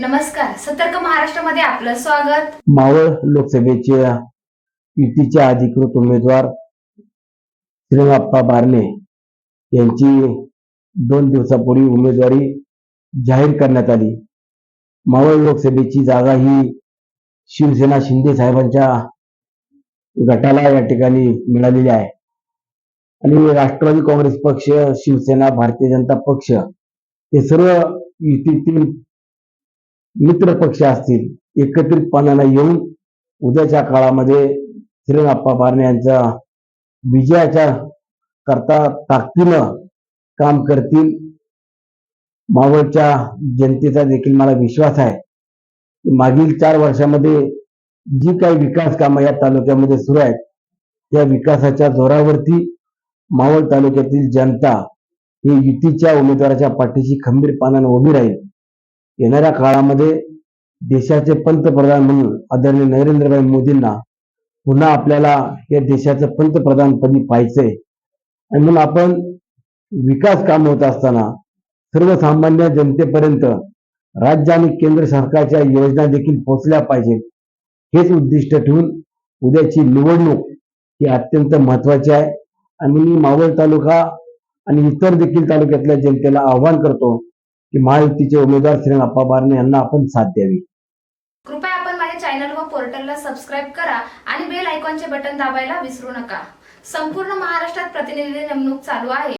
नमस्कार. सतर्क महाराष्ट्रामध्ये आपलं स्वागत. मावळ लोकसभेच्या युतीचे अधिकृत उमेदवार श्रीमाप्पा बारणे यांची दोन दिवसापूर्वी उमेदवारी जाहीर करण्यात आली. मावळ लोकसभेची जागा ही शिवसेना शिंदे साहेबांच्या गटाला या ठिकाणी मिळालेली आहे. आणि राष्ट्रवादी काँग्रेस पक्ष शिवसेना भारतीय जनता पक्ष हे सर्व युतीतील मित्र पक्ष असतील एकत्रितपणानं येऊन उद्याच्या काळामध्ये श्रीराप्पा बारणे यांचा विजयाच्या करता ताकदीनं काम करतील मावळच्या जनतेचा देखील मला विश्वास आहे. की मागील चार वर्षामध्ये जी काही विकास कामं या तालुक्यामध्ये सुरू आहेत त्या विकासाच्या जोरावरती मावळ तालुक्यातील जनता ही युतीच्या उमेदवाराच्या पाठीशी खंबीरपणानं उभी राहील. येणाऱ्या काळामध्ये देशाचे पंतप्रधान म्हणून आदरणीय नरेंद्रभाई मोदींना पुन्हा आपल्याला या देशाचं पंतप्रधानपदी पाहायचंय. आणि म्हणून आपण विकास काम होत असताना सर्वसामान्य जनतेपर्यंत राज्य आणि केंद्र सरकारच्या योजना देखील पोहोचल्या पाहिजेत. हेच उद्दिष्ट ठेवून उद्याची निवडणूक ही अत्यंत महत्वाची आहे. आणि मी मावळ तालुका आणि इतर देखील तालुक्यातल्या जनतेला आवाहन करतो की महायुतीचे उमेदवार श्रीराप्पा बारणे यांना आपण साथ द्यावी. कृपया आपण माझ्या चॅनल व पोर्टलला सबस्क्राईब करा आणि बेल आयकॉनचे बटन दाबायला विसरू नका. संपूर्ण महाराष्ट्रात प्रतिनिधी नेमणूक चालू आहे.